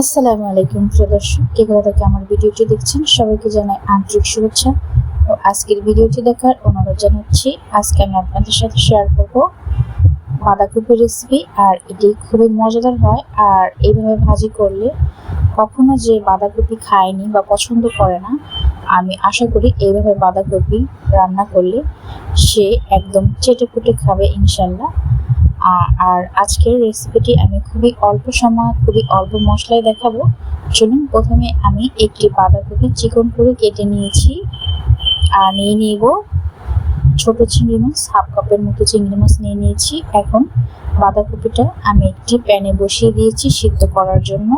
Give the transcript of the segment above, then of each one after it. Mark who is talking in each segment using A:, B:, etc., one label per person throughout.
A: আসসালামু আলাইকুম প্রিয় দর্শক, কে কোথা থেকে আমার ভিডিওটি দেখছেন সবাইকে জানাই আন্তরিক শুভেচ্ছা। ও আজকের ভিডিওটি দেখার অনুরোধ জানাচ্ছি, আজকে আমি আপনাদের সাথে শেয়ার করব বাঁধাকপির রেসিপি আর এটি খুবই মজাদার হয় আর এইভাবে ভাজি করলে কখনো যে বাঁধাকপি খায়নি বা পছন্দ করে না, আমি আশা করি এইভাবে বাঁধাকপি রান্না করলে সে একদম চেটে পুটে খাবে ইনশাল্লাহ আর আজকের রেসিপিটি আমি খুবই অল্প সময়, খুবই অল্প মশলায় দেখাবো। চলুন, প্রথমে আমি একটি বাঁধাকপি চিকন করে কেটে নিয়েছি। আর নিয়ে নিব ছোট চিংড়ি মাছ, হাফ কাপের মতো চিংড়ি মাছ নিয়ে নিয়েছি। এখন বাঁধাকপিটা আমি একটি প্যানে বসিয়ে দিয়েছি সিদ্ধ করার জন্য।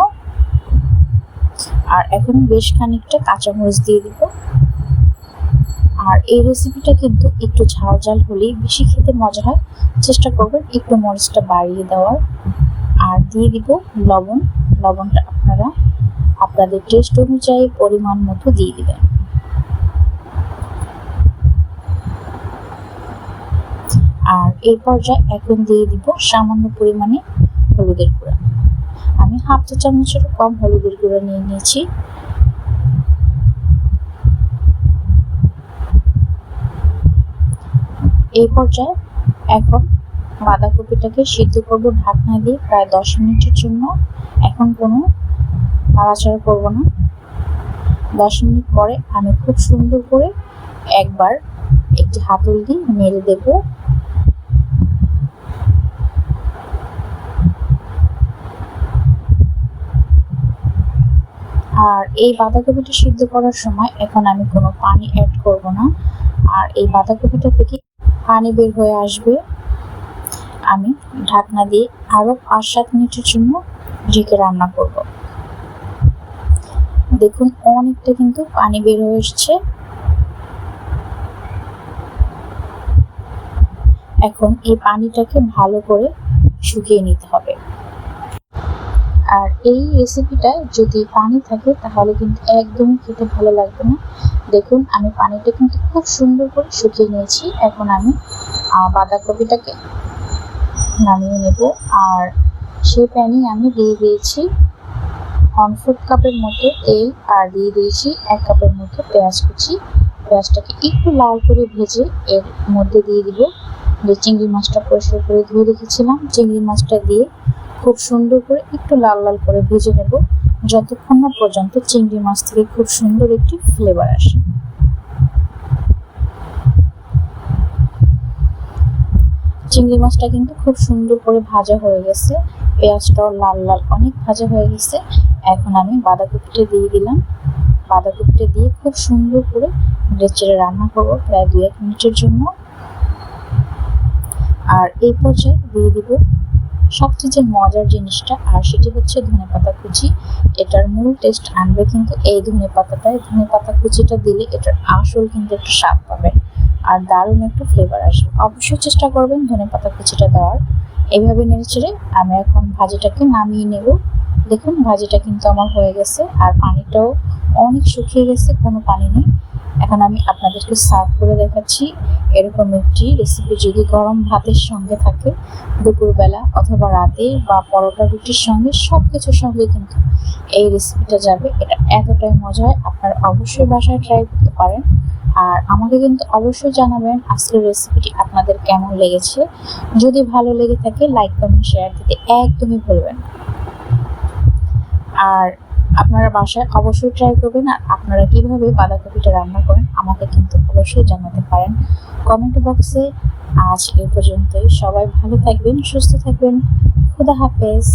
A: আর এখন বেশ খানিকটা কাঁচামরিচ দিয়ে দিব। আর এই রেসিপিটা কিন্তু একটু ঝাল ঝাল হলেই বেশি খেতে মজা হয়। চেষ্টা করবেন একটু মরিচটা বাড়িয়ে দেওয়ার। আর দিয়ে দিব লবণ। লবণটা আপনারা আপনাদের টেস্ট অনুযায়ী পরিমাণ মতো দিয়ে দিবেন। আর এই পর্যায়ে এখন দিয়ে দিব সামান্য পরিমাণে হলুদের গুঁড়া। আমি হাফ চা চামচের কম হলুদের গুঁড়া নিয়ে নিয়েছি। এই পর্যায়ে এখন বাঁধাকপিটাকে সিদ্ধ করব ঢাকনা দিয়ে প্রায় দশ মিনিটের জন্য। এখন কোনো নাড়াচাড়া করব না। দশ মিনিট পরে আমি খুব সুন্দর করে একবার একটি হাতল দিয়ে নেড়ে দেব। আর এই বাঁধাকপিটা সিদ্ধ করার সময় এখন আমি কোনো পানি অ্যাড করব না। আর এই বাঁধাকপিটা থেকে পানি বের হয়ে আসবে। আমি ঢাকনা দিয়ে আরও পাঁচ সাত মিনিটের জন্য ঢেকে রান্না করব। দেখুন, অনেকটা কিন্তু পানি বের হয়ে এসছে। এখন এই পানিটাকে ভালো করে শুকিয়ে নিতে হবে। আর এই রেসিপিটায় যদি পানি থাকে, তাহলে কিন্তু একদমই খেতে ভালো লাগবে না। দেখুন, আমি পানিটা কিন্তু খুব সুন্দর করে শুকিয়ে নিয়েছি। এখন আমি বাঁধাকপিটাকে নামিয়ে নেব। আর সেই প্যানে আমি দিয়ে দিয়েছি ওয়ান কাপের মতো তেল আর দিয়ে দিয়েছি এক কাপের মতো পেঁয়াজ কুচি। পেঁয়াজটাকে একটু লাল করে ভেজে এর মধ্যে দিয়ে দিব। যে চিংড়ি মাছটা পরিষ্কার করে ধুয়ে রেখেছিলাম, চিংড়ি মাছটা দিয়ে খুব সুন্দর করে একটু লাল লাল করে ভেজে নেব। যতক্ষণ না পর্যন্ত চিংড়ি মাছ থেকে খুব সুন্দর একটি ফ্লেভার আসে। চিংড়ি মাছটা কিন্তু খুব সুন্দর করে ভাজা হয়ে গেছে। পেঁয়াজটাও লাল লাল অনেক ভাজা হয়ে গেছে। এখন আমি বাঁধাকপিটা দিয়ে দিলাম। বাঁধাকপিটা দিয়ে খুব সুন্দর করে নেড়েচেড়ে রান্না করব প্রায় দু এক মিনিটের জন্য। আর এই পর্যায়ে দিয়ে দিব সবচেয়ে যে মজার জিনিসটা, আর সেটি হচ্ছে ধনেপাতা কুচি। এটার মূল টেস্ট আনবে কিন্তু এই ধনে পাতাটায়। ধনে পাতা কুচিটা দিলে এটার আসল কিন্তু একটু স্বাদ পাবে। আর দারুণ একটু ফ্লেভার আসবে। অবশ্যই চেষ্টা করবেন ধনে পাতা কুচিটা দেওয়ার। এইভাবে নেড়েচেড়ে আমি এখন ভাজিটাকে নামিয়ে নেব। দেখুন, ভাজিটা কিন্তু আমার হয়ে গেছে। আর পানিটাও অনেক শুকিয়ে গেছে, কোনো পানি নেই। এখন আমি আপনাদেরকে সার্ভ করে দেখাচ্ছি। এরকম একটি রেসিপি যদি গরম ভাতের সঙ্গে থাকে, দুপুরবেলা অথবা রাতে বা পরোটা রুটির সঙ্গে সব কিছুর সঙ্গে কিন্তু এই রেসিপিটা যাবে। এটা এতটাই মজা হয় আপনারা অবশ্যই বাসায় ট্রাই করতে পারেন। আর আমাকে কিন্তু অবশ্যই জানাবেন আজকের রেসিপিটি আপনাদের কেমন লেগেছে। যদি ভালো লেগে থাকে লাইক কমেন্ট শেয়ার দিতে একদমই ভুলবেন আর আপনারা বাসায় অবশ্যই ট্রাই করবেন আর আপনারা কীভাবে বাঁধাকপিটা রান্না করেন আমাকে কিন্তু অবশ্যই জানাতে পারেন কমেন্ট বক্সে আজ এ পর্যন্তই। সবাই ভালো থাকবেন, সুস্থ থাকবেন। খুদা হাফেজ।